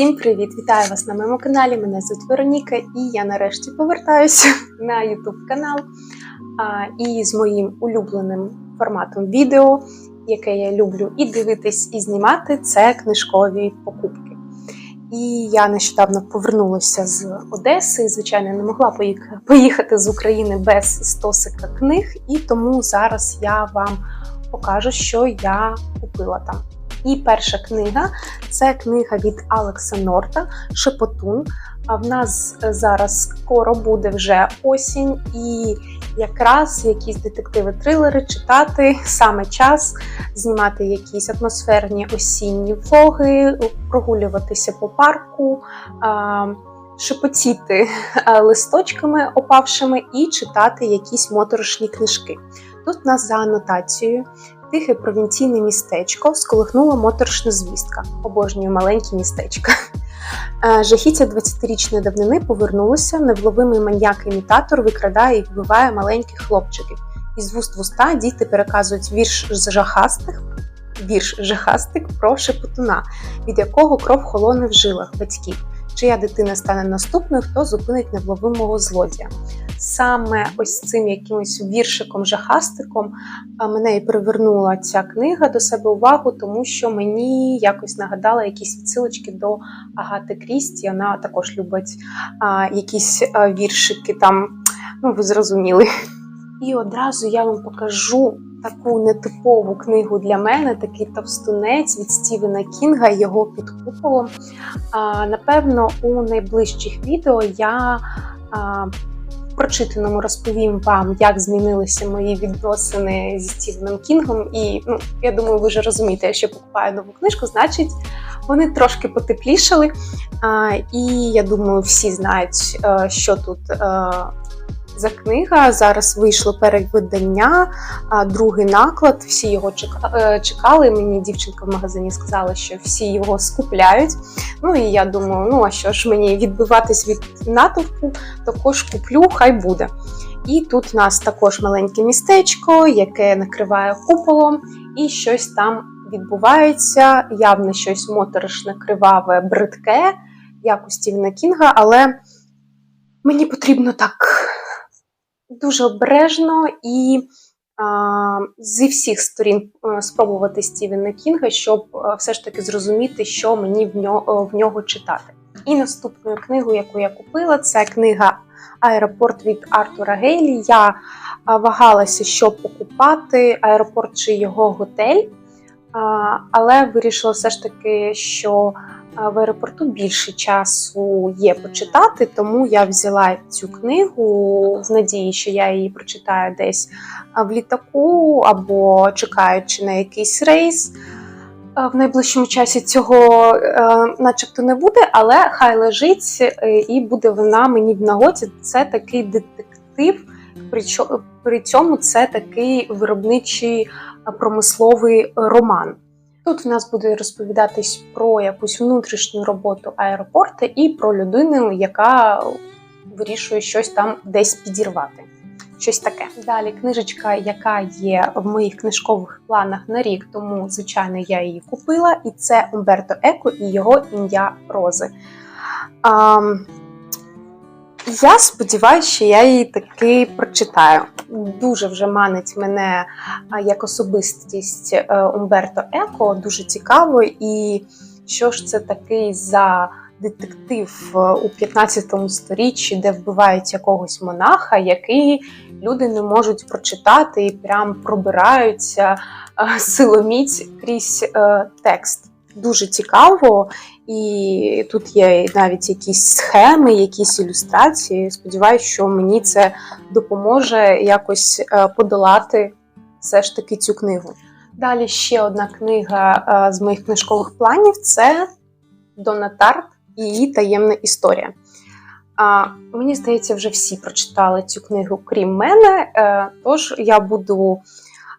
Всім привіт! Вітаю вас на моєму каналі. Мене звуть Вероніка, і я нарешті повертаюся на YouTube канал і з моїм улюбленим форматом відео, яке я люблю і дивитись, і знімати, це книжкові покупки. І я нещодавно повернулася з Одеси. і, Звичайно, не могла поїхати з України без стосика книг, і тому зараз я вам покажу, що я купила там. І перша книга це книга від Алекса Норта Шепотун. А в нас зараз скоро буде вже осінь, і якраз якісь детективи-трилери читати саме час знімати якісь атмосферні осінні влоги, прогулюватися по парку. Шепотіти листочками опавшими і читати якісь моторошні книжки. Тут у нас за анотацією Тихе провінційне містечко сколихнула моторошна звістка. Обожнюю маленькі містечка. Е, Жахіття 20-річної давнини повернулося. Невловимий маньяк-імітатор викрадає і вбиває маленьких хлопчиків. Із вуст в уста діти переказують вірш з жахастих. Вірш жахастик про шепотуна, від якого кров холоне в жилах батьків. Чия дитина стане наступною, хто зупинить невловимого злодія. Саме ось цим якимось віршиком-жахастиком мене і привернула ця книга до себе увагу, тому що мені якось нагадала якісь відсилочки до Агати Крісті. Вона також любить а, якісь віршики там, ну ви зрозуміли. І одразу я вам покажу таку нетипову книгу для мене, такий товстунець від Стівена Кінга, його під куполом. А, напевно, у найближчих відео я. А, прочитаному розповім вам, як змінилися мої відносини зі Стівеном Кінгом. І ну, я думаю, ви вже розумієте, якщо я покупаю нову книжку, значить вони трошки потеплішали. А, і я думаю, всі знають, е, що тут. е, За книга зараз вийшло перевидання, другий наклад. Всі його е, чекали. Мені дівчинка в магазині сказала, що всі його скупляють. Ну і я думаю, ну а що ж мені відбиватись від натовпу, також куплю, хай буде. І тут у нас також маленьке містечко, яке накриває куполом, і щось там відбувається. Явно щось моторошне, криваве, бридке, як у Стівена Кінга, але мені потрібно так дуже обережно і зі всіх сторін е, спробувати Стівена Кінга, щоб е, все ж таки зрозуміти, що мені в нього, в нього читати. І наступною книгою, яку я купила, це книга Аеропорт від Артура Гейлі. Я вагалася, що покупати аеропорт чи його готель, але вирішила все ж таки, що в аеропорту більше часу є почитати, тому я взяла цю книгу в надії, що я її прочитаю десь в літаку або чекаючи на якийсь рейс. В найближчому часі цього е, начебто не буде, але хай лежить е, і буде вона мені в нагоді. Це такий детектив, при цьому це такий виробничий е, промисловий роман. Тут в нас буде розповідатись про якусь внутрішню роботу аеропорту і про людину, яка вирішує щось там десь підірвати. Щось таке. Далі книжечка, яка є в моїх книжкових планах на рік, тому, звичайно, я її купила. І це Умберто Еко і його ім'я Рози. А, я сподіваюся, що я її таки прочитаю. Дуже вже манить мене як особистість е, Умберто Еко, дуже цікаво. І що ж це такий за детектив е, у 15 сторіччі, де вбивають якогось монаха, який люди не можуть прочитати і прям пробираються е, силоміць крізь текст. Дуже цікаво, і тут є навіть якісь схеми, якісь ілюстрації. Сподіваюся, що мені це допоможе якось е, подолати все ж таки цю книгу. Далі ще одна книга е, з моїх книжкових планів це Дона Тарт і її таємна історія. А, мені здається, вже всі прочитали цю книгу, крім мене. Е, тож я буду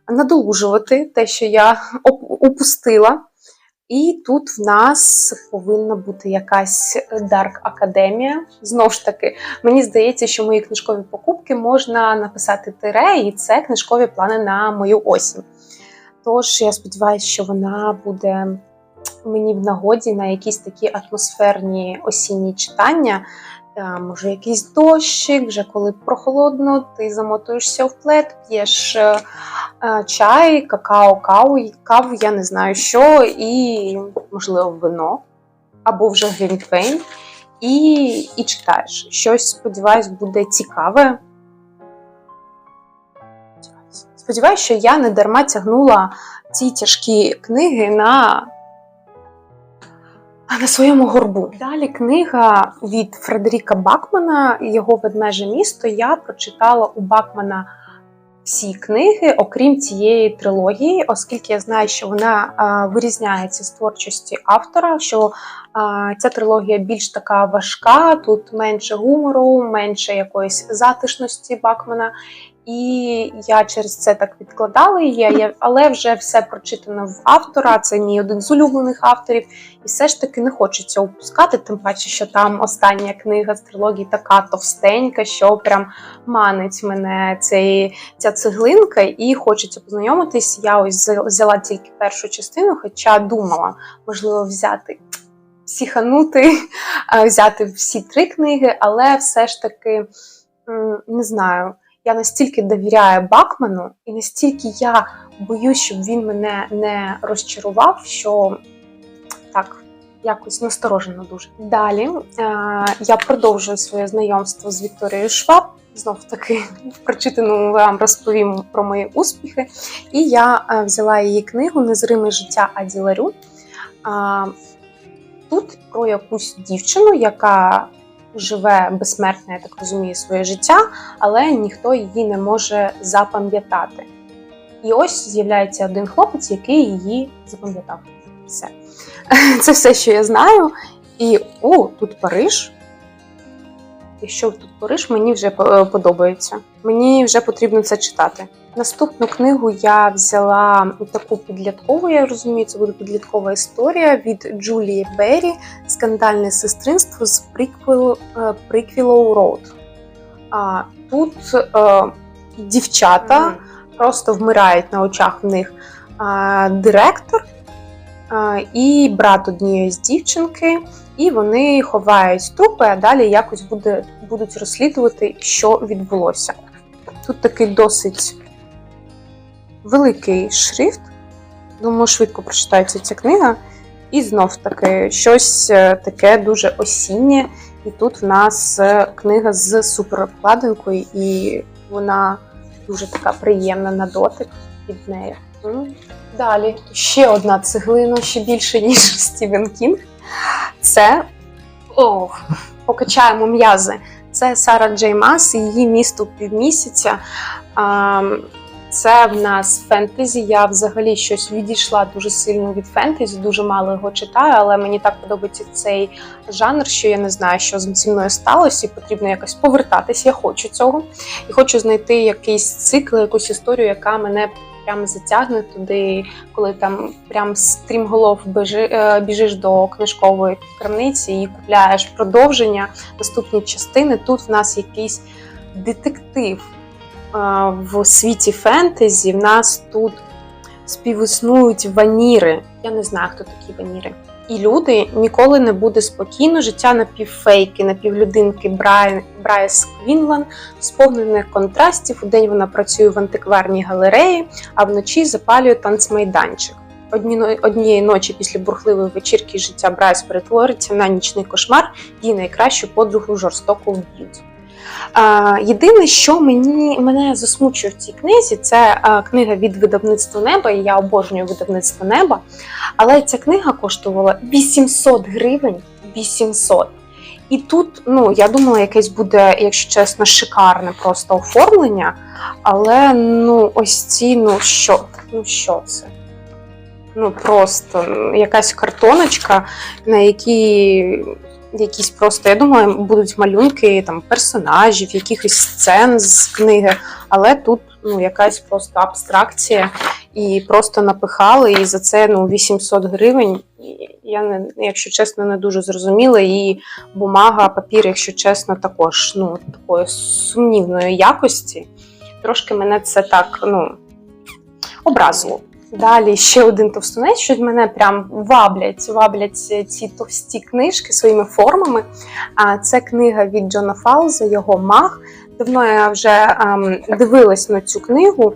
надолужувати те, що я упустила. І тут в нас повинна бути якась Dark Академія. Знову ж таки, мені здається, що мої книжкові покупки можна написати тире, і це книжкові плани на мою осінь. Тож я сподіваюся, що вона буде мені в нагоді на якісь такі атмосферні осінні читання. Може, якийсь дощик, вже коли прохолодно, ти замотуєшся в плед, п'єш е, е, чай, какао, каву, каву, я не знаю що, і, можливо, вино або вже глінтвейн, і, і читаєш. Щось, сподіваюсь, буде цікаве. Сподіваюсь, що я не дарма тягнула ці тяжкі книги на, на своєму горбу. Далі книга від Фредеріка Бакмана, його ведмеже місто. Я прочитала у Бакмана всі книги, окрім цієї трилогії, оскільки я знаю, що вона а, вирізняється з творчості автора. що а, Ця трилогія більш така важка, тут менше гумору, менше якоїсь затишності Бакмана. І я через це так відкладала її, але вже все прочитано в автора. Це мій один з улюблених авторів, і все ж таки не хочеться опускати. Тим паче, що там остання книга з трилогії така товстенька, що прям манить мене цей, ця цеглинка, і хочеться познайомитись. Я ось взяла тільки першу частину, хоча думала, можливо, взяти. Психанути, а, взяти всі три книги, але все ж таки не знаю. Я настільки довіряю Бакману, і настільки я боюсь, щоб він мене не розчарував, що так, якось насторожено дуже. Далі е, я продовжую своє знайомство з Вікторією Шваб. Знов таки в прочитаному вам розповім про мої успіхи. І я е, взяла її книгу Незриме життя Аді Ларю. А, Тут про якусь дівчину, яка живе безсмертне, я так розумію, своє життя, але ніхто її не може запам'ятати. І ось з'являється один хлопець, який її запам'ятав. Все. Це все, що я знаю. І о, тут Париж. Якщо тут Париж, мені вже подобається. Мені вже потрібно це читати. Наступну книгу я взяла таку підліткову, я розумію, це буде підліткова історія від Джулії Беррі Скандальне сестринство з приквел, е, Приквілоу Роуд. Тут е, дівчата просто вмирають на очах в них а, директор а, і брат однієї з дівчинки, і вони ховають трупи, а далі якось буде, будуть розслідувати, що відбулося. Тут такий досить великий шрифт. Думаю, швидко прочитається ця книга. І знов таки щось е, таке дуже осіннє. І тут в нас е, книга з суперобкладинкою, і вона дуже така приємна на дотик від неї. Далі ще одна цеглина, ще більше, ніж Стівен Кінг. Це ох, покачаємо м'язи. Це Сара Джей Мас і її місто півмісяця. А, Це в нас фентезі. Я взагалі щось відійшла дуже сильно від фентезі, дуже мало його читаю, але мені так подобається цей жанр, що я не знаю, що зі мною сталося, і потрібно якось повертатись. Я хочу цього. І хочу знайти якийсь цикл, якусь історію, яка мене прям затягне туди, коли там прям стрімголов е, біжиш до книжкової крамниці і купляєш продовження, наступні частини. Тут в нас якийсь детектив в світі фентезі. В нас тут співіснують ваніри. Я не знаю, хто такі ваніри. І люди ніколи не буде спокійно. Життя напівфейки, напівлюдинки Брайс Квінлан, сповнене контрастів. У день вона працює в антикварній галереї, а вночі запалює танцмайданчик. Одні, однієї ночі після бурхливої вечірки життя Брайс перетвориться на нічний кошмар, її найкращу подругу жорстоко вб'ють. Єдине, що мені мене засмучує в цій книзі, це книга від видавництва неба, і я обожнюю видавництво неба. Але ця книга коштувала 800 гривень. 800. І тут, ну, я думала, якесь буде, якщо чесно, шикарне просто оформлення. Але ну, ось ці, ну що, ну що це? Ну, просто якась картоночка, на якій якісь просто, я думаю, будуть малюнки там персонажів, якихось сцен з книги, але тут ну, якась просто абстракція і просто напихали, і за це ну, 800 гривень. Я не, якщо чесно, не дуже зрозуміла. І бумага, папір, якщо чесно, також ну, такої сумнівної якості. Трошки мене це так ну, образило. Далі ще один товстунець, що мене прям ваблять, ваблять ці товсті книжки своїми формами. А це книга від Джона Фауза, його маг. Давно я вже ем, дивилась на цю книгу,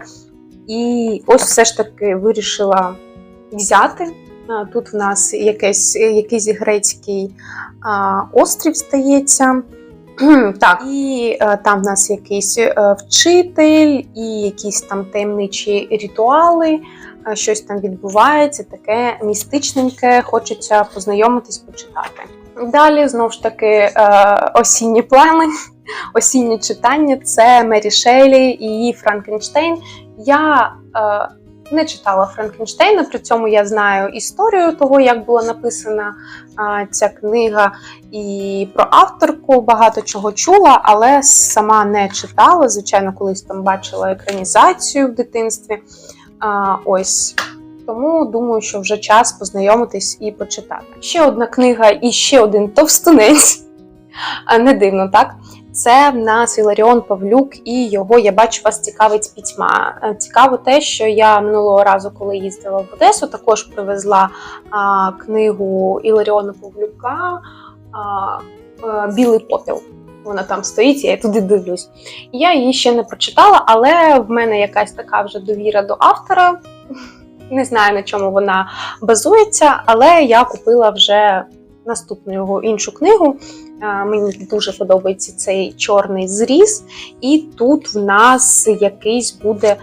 і ось все ж таки вирішила взяти. Тут в нас якийсь, якийсь грецький острів стається. Так, і е, там в нас якийсь е, вчитель, і якісь там таємничі ритуали, щось там відбувається, таке містичненьке, хочеться познайомитись, почитати. Далі знову ж таки е, осінні плани, осіннє читання це Мері Шейлі і її Франкенштейн. Я е, не читала Франкенштейна, при цьому я знаю історію того, як була написана ця книга, і про авторку багато чого чула, але сама не читала. Звичайно, колись там бачила екранізацію в дитинстві. А, ось. Тому думаю, що вже час познайомитись і почитати. Ще одна книга і ще один товстунець. Не дивно, так? Це в нас Іларіон Павлюк, і його я бачу вас цікавить пітьма. Е, Цікаво те, що я минулого разу, коли їздила в Одесу, також привезла а, книгу Іларіона Павлюка а, а, Білий попіл. Вона там стоїть, я туди дивлюсь. Я її ще не прочитала, але в мене якась така вже довіра до автора. Не знаю на чому вона базується, але я купила вже наступну його іншу книгу. Мені дуже подобається цей чорний зріз, і тут в нас якийсь буде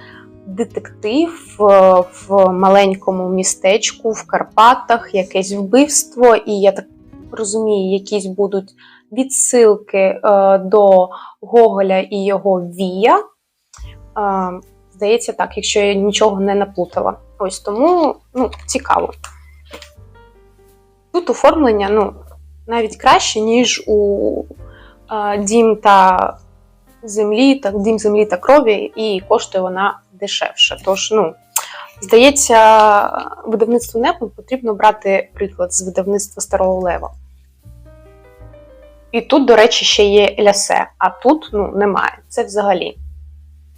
детектив е, в маленькому містечку в Карпатах, якесь вбивство, і я так розумію, якісь будуть відсилки е, до Гоголя і його Вія. Е, Здається, так, якщо я нічого не наплутала. Ось тому ну, цікаво. Тут оформлення, ну, навіть краще, ніж у е, дім та землі, та дім землі та крові, і коштує вона дешевше. Тож, ну, здається, видавництву НЕПу потрібно брати приклад з видавництва Старого Лева. І тут, до речі, ще є лясе, а тут ну, немає. Це взагалі.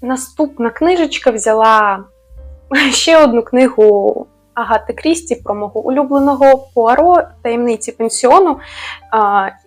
Наступна книжечка взяла ще одну книгу Агати Крісті про мого улюбленого Пуаро таємниці пенсіону.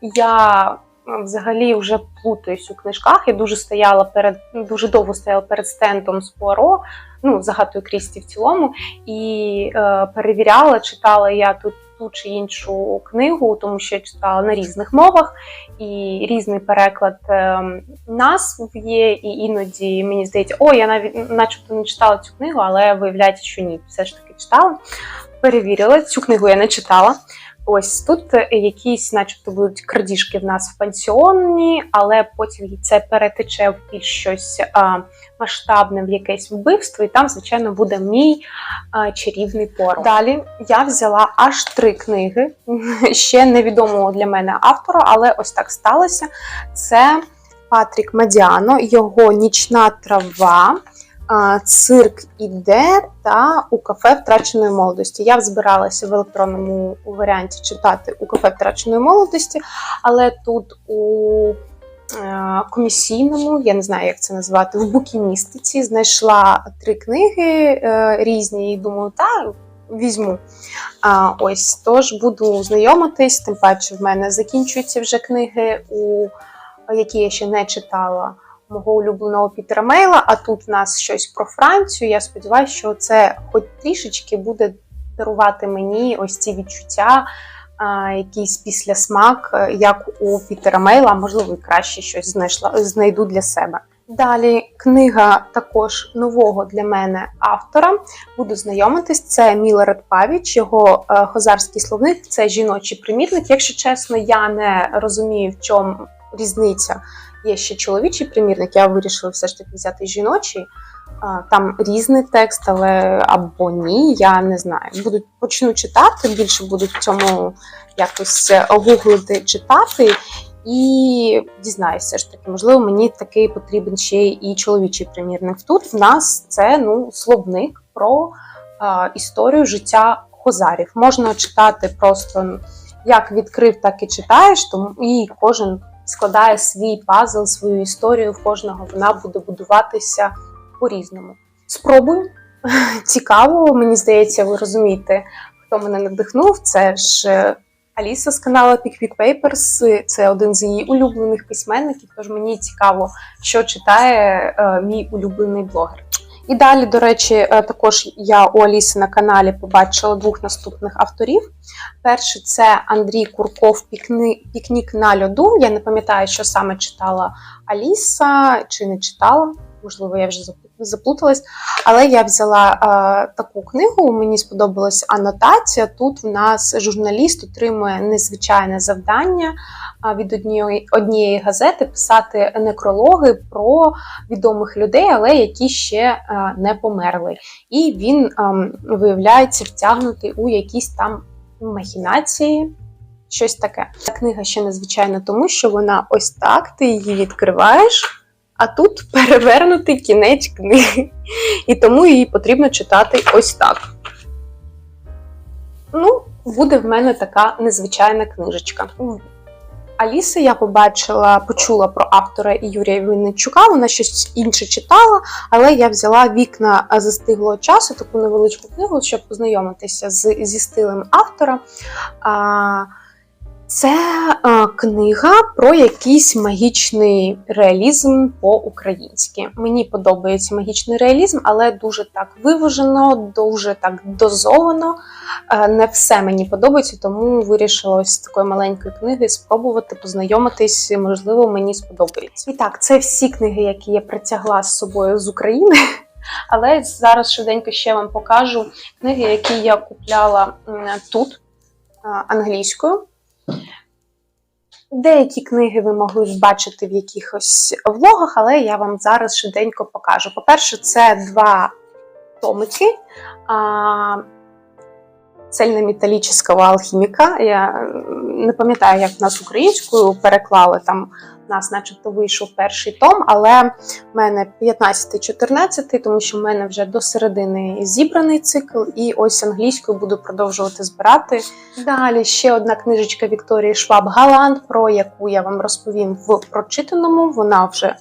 Я взагалі вже плутаюсь у книжках. Я дуже стояла перед дуже довго стояла перед стендом з Пуаро, ну, з Агатою Крісті в цілому, і е, перевіряла, читала я тут ту чи іншу книгу, тому що я читала на різних мовах, і різний переклад е, назв є, і іноді мені здається, о, я навіть начебто не читала цю книгу, але виявляється, що ні, все ж таки читала. Перевірила, цю книгу я не читала. Ось тут якісь, начебто, будуть крадіжки в нас в пансіоні, але потім це перетече в щось а, масштабне, в якесь вбивство, і там, звичайно, буде мій а, чарівний порох. Далі я взяла аж три книги, ще невідомого для мене автора, але ось так сталося. Це Патрік Мадіано, його нічна трава. Цирк іде та у кафе втраченої молодості. Я збиралася в електронному варіанті читати у кафе втраченої молодості, але тут у е, комісійному, я не знаю, як це назвати, в букіністиці знайшла три книги е, різні і думаю, та візьму. А, Ось тож буду знайомитись, тим паче в мене закінчуються вже книги, у які я ще не читала мого улюбленого Пітера Мейла, а тут в нас щось про Францію. Я сподіваюся, що це хоч трішечки буде дарувати мені ось ці відчуття, а, якийсь післясмак, як у Пітера Мейла, можливо, і краще щось знайшла, знайду для себе. Далі книга також нового для мене автора. Буду знайомитись. Це Мілоред Павіч, його е, хозарський словник, це жіночий примірник. Якщо чесно, я не розумію, в чому різниця Є ще чоловічий примірник, я вирішила все ж таки взяти жіночий. Там різний текст, але або ні, я не знаю. Буду почну читати, більше буду в цьому якось гуглити, читати і дізнаюся, ж таки, можливо, мені такий потрібен ще і чоловічий примірник. Тут в нас це ну, словник про а, історію життя хозарів. Можна читати просто як відкрив, так і читаєш, тому і кожен складає свій пазл, свою історію в кожного, вона буде будуватися по-різному. Спробую. цікаво. Мені здається, ви розумієте, хто мене надихнув. Це ж е, Аліса з каналу Pick Papers. Це один з її улюблених письменників. Тож мені цікаво, що читає е, мій улюблений блогер. І далі, до речі, е, також я у Аліси на каналі побачила двох наступних авторів. Перший це Андрій Курков «Пікни- Пікнік на льоду. Я не пам'ятаю, що саме читала Аліса чи не читала. Можливо, я вже заплуталась. Але я взяла е, таку книгу. Мені сподобалась анотація. Тут в нас журналіст отримує незвичайне завдання від однієї, однієї газети писати некрологи про відомих людей, але які ще е, не померли. І він ем, виявляється втягнутий у якісь там махінації. Щось таке. Ця книга ще незвичайна, тому що вона ось так, ти її відкриваєш, а тут перевернутий кінець книги. І тому її потрібно читати ось так. Ну, буде в мене така незвичайна книжечка. Аліси я побачила, почула про автора Юрія Винничука, вона щось інше читала, але я взяла вікна застиглого часу, таку невеличку книгу, щоб познайомитися з, зі стилем автора. А, це а, книга про якийсь магічний реалізм по-українськи. Мені подобається магічний реалізм, але дуже так виважено, дуже так дозовано. Е, Не все мені подобається, тому вирішила ось з такої маленької книги спробувати познайомитись. Можливо, мені сподобається. І так, це всі книги, які я притягла з собою з України. Але зараз швиденько ще вам покажу книги, які я купляла тут е, англійською. Деякі книги ви могли бачити в якихось влогах, але я вам зараз швиденько покажу. По-перше, це два томики. Цельнометалічного алхіміка. Я не пам'ятаю, як в нас українською переклали. Там нас, начебто, вийшов перший том, але в мене 15-14, тому що в мене вже до середини зібраний цикл, і ось англійською буду продовжувати збирати. Далі ще одна книжечка Вікторії Шваб Галант, про яку я вам розповім в прочитаному. Вона вже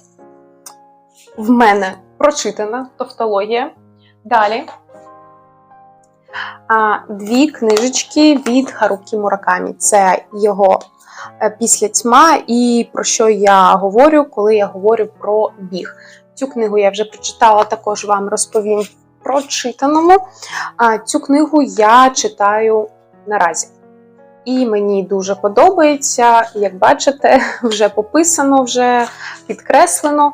в мене прочитана, тавтологія. Далі дві книжечки від Харукі Муракамі. Це його після тьма, і про що я говорю, коли я говорю про біг. Цю книгу я вже прочитала, також вам розповім в прочитаному. Цю книгу я читаю наразі. І мені дуже подобається, як бачите, вже пописано, вже підкреслено.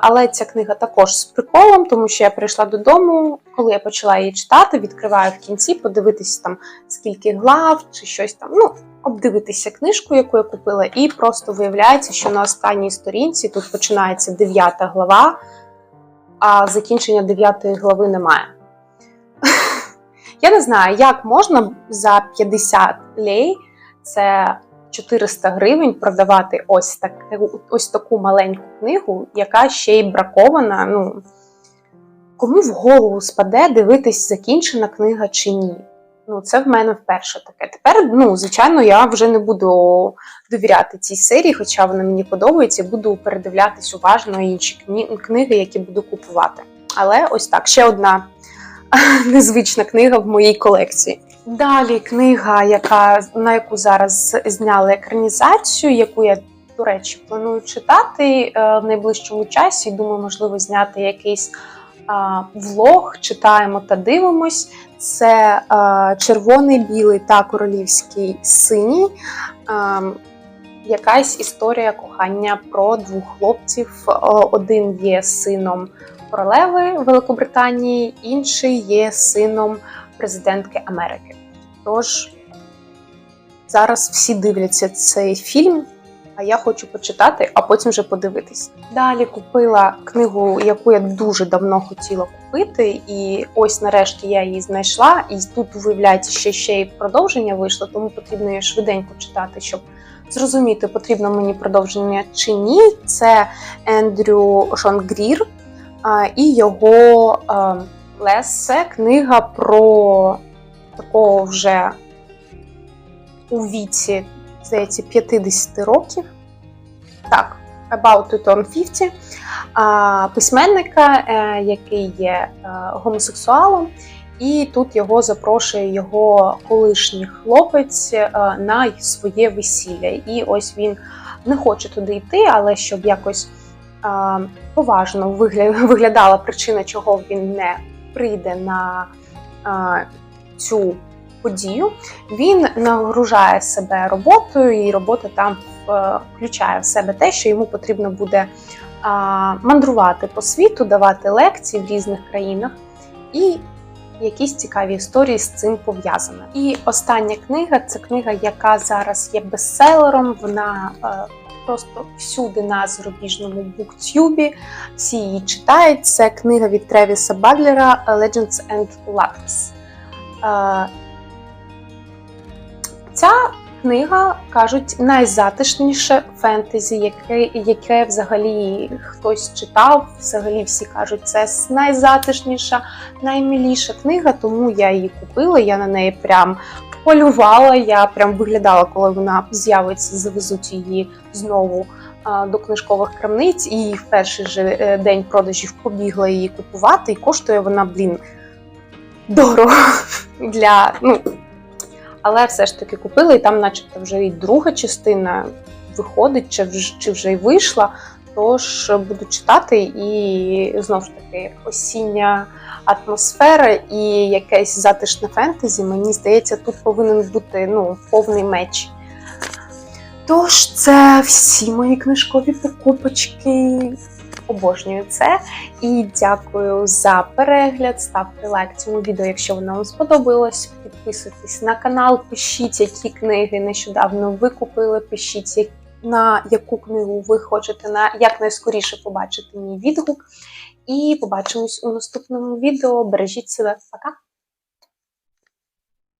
Але ця книга також з приколом, тому що я прийшла додому, коли я почала її читати, відкриваю в кінці, подивитися там скільки глав чи щось там. Ну, обдивитися книжку, яку я купила, і просто виявляється, що на останній сторінці тут починається дев'ята глава, а закінчення дев'ятої глави немає. Я не знаю, як можна за 50 лей, це 400 гривень, продавати ось таку, ось таку маленьку книгу, яка ще й бракована. Ну, кому в голову спаде дивитись, закінчена книга чи ні? Ну, це в мене вперше таке. Тепер, ну, звичайно, я вже не буду довіряти цій серії, хоча вона мені подобається, буду передивлятись уважно інші книги, які буду купувати. Але ось так, ще одна незвична книга в моїй колекції. Далі книга, яка, на яку зараз зняли екранізацію, яку я, до речі, планую читати е, в найближчому часі. Думаю, можливо, зняти якийсь а, влог. Читаємо та дивимось. Це е, червоний, білий та королівський синій. Е, якась історія кохання про двох хлопців. Один є сином королеви Великобританії, інший є сином президентки Америки. Тож зараз всі дивляться цей фільм, а я хочу почитати, а потім вже подивитись. Далі купила книгу, яку я дуже давно хотіла купити, і ось нарешті я її знайшла. І тут виявляється, що ще й продовження вийшло, тому потрібно її швиденько читати, щоб зрозуміти, потрібно мені продовження чи ні. Це Ендрю Шонгрір і його Лесе книга про такого вже у віці, здається, 50 років. Так, About to Turn 50, письменника, е, який є е, гомосексуалом, і тут його запрошує його колишній хлопець е, на своє весілля. І ось він не хоче туди йти, але щоб якось поважно вигля- виглядала причина, чого він не прийде на цю подію, він нагружає себе роботою, і робота там е, включає в себе те, що йому потрібно буде мандрувати по світу, давати лекції в різних країнах і якісь цікаві історії з цим пов'язані. І остання книга це книга, яка зараз є бестселером. Вона е, просто всюди на зарубіжному буктюбі. Всі її читають. Це книга від Тревіса Баглера Legends and Lattes. Е, Ця книга кажуть найзатишніше фентезі, яке, яке взагалі хтось читав. Взагалі всі кажуть, це найзатишніша, наймиліша книга, тому я її купила. Я на неї прям полювала. Я прям виглядала, коли вона з'явиться, завезуть її знову до книжкових крамниць. І в перший же е, день продажів побігла її купувати. І коштує вона, блін, дорого для ну. Але все ж таки купила, і там, начебто, вже і друга частина виходить, чи вже, й вийшла. Тож буду читати, і знову ж таки осіння атмосфера і якесь затишне фентезі. Мені здається, тут повинен бути ну, повний меч. Тож, це всі мої книжкові покупочки. Обожнюю це. І дякую за перегляд. Ставте лайк цьому відео, якщо воно вам сподобалось. Підписуйтесь на канал, пишіть, які книги нещодавно ви купили. Пишіть, як- на яку книгу ви хочете на якнайскоріше побачити мій відгук. І побачимось у наступному відео. Бережіть себе, пока!